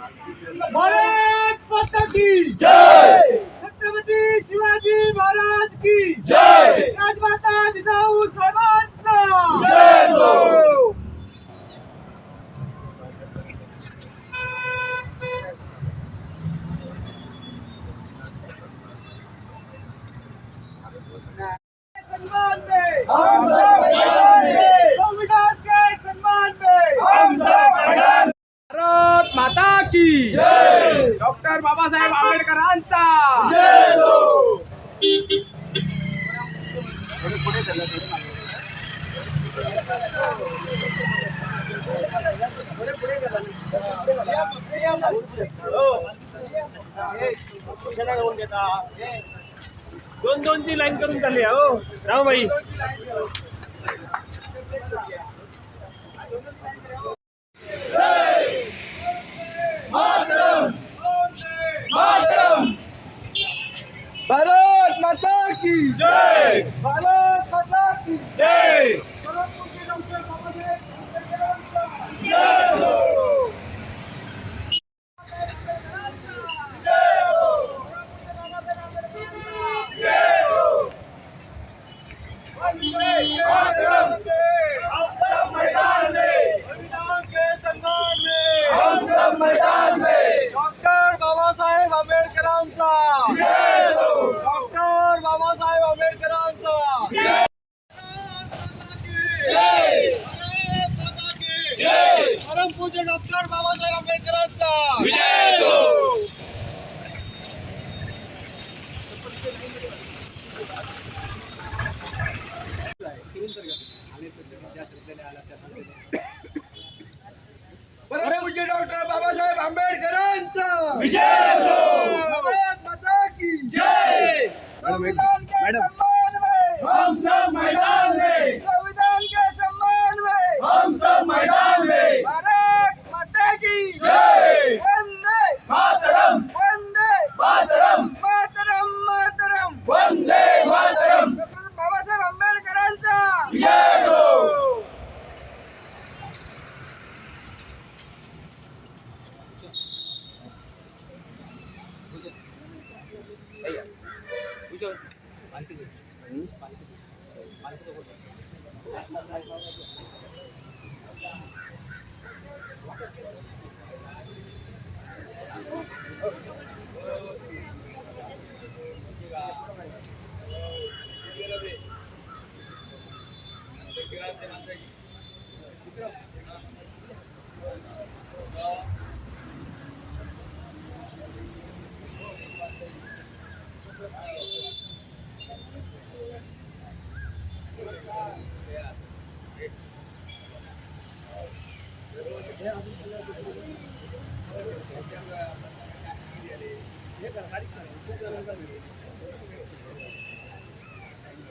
भारत माता जय! छत्रपती शिवाजी महाराज की राजमाता जिजाऊ साहेबांचा. जय की डॉक्टर बाबासाहेब आंबेडकरांचा! दोन दोनची लाईन करून चालली हो. राव भाई. पूज्य डॉक्टर बाबासाहेब आंबेडकरांचा पूज्य डॉक्टर बाबासाहेब आंबेडकरांचा विजय की जय! Madam, madam. বাড়িতে বাড়িতে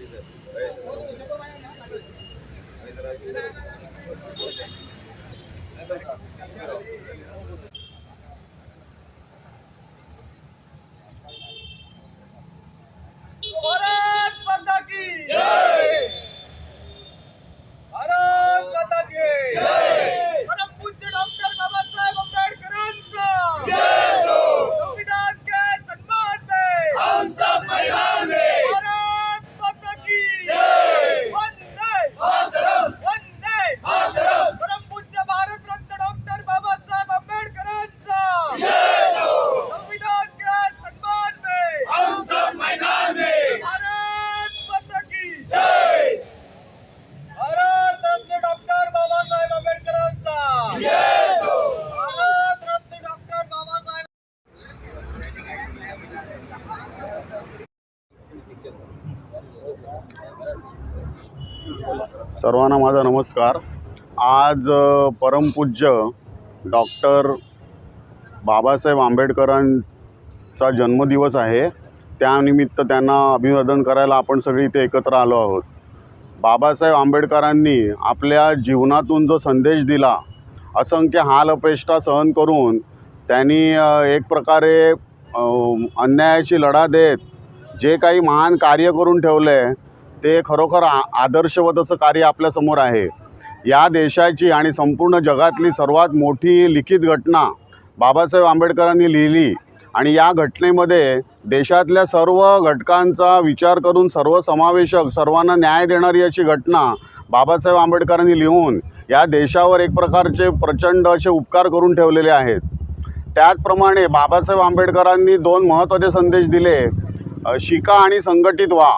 Thank you. सर्वांना माझा नमस्कार. आज परमपूज्य डॉक्टर बाबासाहेब आंबेडकरांचा जन्मदिवस आहे. त्यानिमित्त त्यांना अभिवादन करायला आपण सगळे इथे एकत्र आलो आहोत. बाबासाहेब आंबेडकरांनी आपल्या जीवनातून जो संदेश दिला असंख्य हाल अपेष्टा सहन करून त्यांनी एक प्रकारे अन्यायाशी लढा देत जे काही महान कार्य करून ठेवलं आहे ते खरोखर आ आदर्शवत असं कार्य आपल्यासमोर आहे. या देशाची आणि संपूर्ण जगातली सर्वात मोठी लिखित घटना बाबासाहेब आंबेडकरांनी लिहिली आणि या घटनेमध्ये देशातल्या सर्व घटकांचा विचार करून सर्वसमावेशक सर्वांना न्याय देणारी अशी घटना बाबासाहेब आंबेडकरांनी लिहून या देशावर एक प्रकारचे प्रचंड असे उपकार करून ठेवलेले आहेत. त्याचप्रमाणे बाबासाहेब आंबेडकरांनी दोन महत्त्वाचे संदेश दिले. शिका आणि संघटित व्हा.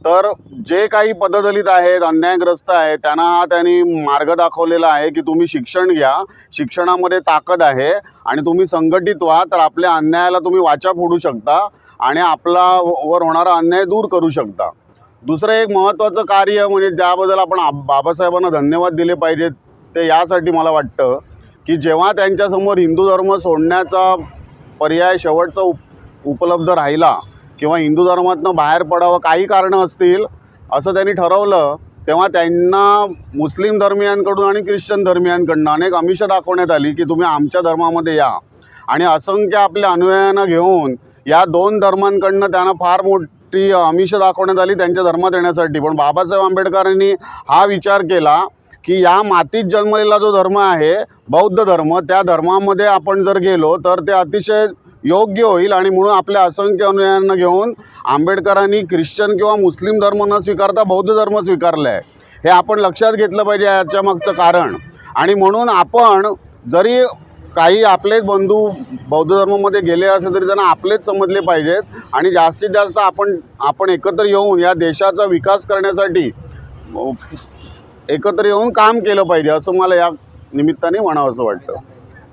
तर जे काही पददलित आहेत अन्यायग्रस्त आहेत त्यांना हा त्यांनी मार्ग दाखवलेला आहे की तुम्ही शिक्षण घ्या. शिक्षणामध्ये ताकद आहे आणि तुम्ही संघटित व्हा तर आपल्या अन्यायाला तुम्ही वाचा फोडू शकता आणि आपला वर होणारा अन्याय दूर करू शकता. दुसरं एक महत्त्वाचं कार्य म्हणजे ज्याबद्दल आपण बाबासाहेबांना धन्यवाद दिले पाहिजेत ते यासाठी मला वाटतं की जेव्हा त्यांच्यासमोर हिंदू धर्म सोडण्याचा पर्याय शेवटचा उप उपलब्ध राहिला किंवा हिंदू धर्मातनं बाहेर पडावं काही कारणं असतील असं त्यांनी ठरवलं तेव्हा त्यांना मुस्लिम धर्मियांकडून आणि ख्रिश्चन धर्मियांकडनं अनेक अमिष दाखवण्यात आली की तुम्ही आमच्या धर्मामध्ये या. आणि असंख्य आपल्या अनुयायांना घेऊन या दोन धर्मांकडनं त्यांना फार मोठी अमिष दाखवण्यात आली त्यांच्या धर्मात येण्यासाठी. पण बाबासाहेब आंबेडकरांनी हा विचार केला की या मातीत जन्मलेला जो धर्म आहे बौद्ध धर्म त्या धर्मामध्ये आपण जर गेलो तर ते अतिशय योग्य होईल आणि म्हणून आपल्या असंख्य अनुयायांना घेऊन आंबेडकरांनी ख्रिश्चन किंवा मुस्लिम धर्म न स्वीकारता बौद्ध धर्म स्वीकारला आहे हे आपण लक्षात घेतलं पाहिजे याच्या मागचं कारण. आणि म्हणून आपण जरी काही आपलेच बंधू बौद्ध धर्मामध्ये गेले असेल तरी त्यांना आपलेच समजले पाहिजेत. आणि जास्तीत जास्त आपण आपण एकत्र येऊन या देशाचा विकास करण्यासाठी एकत्र येऊन काम केलं पाहिजे असं मला या निमित्ताने म्हणावं असं वाटतं.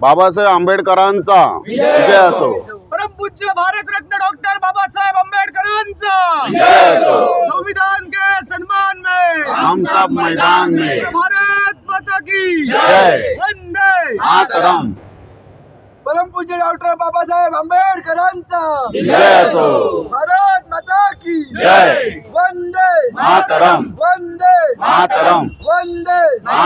बाबासाहेब आंबेडकरांचा विजय असो. परमपूज्य भारतरत्न डॉक्टर बाबासाहेब आंबेडकरांचा संविधान के सम्मान में. हम सब मैदान में. भारत माता की जय. वंदे मातरम. परमपूज्य डॉक्टर बाबासाहेब आंबेडकरांचा विजय असो. भारत माता की जय. वंदे मातरम. वंदे मातरम. वंदे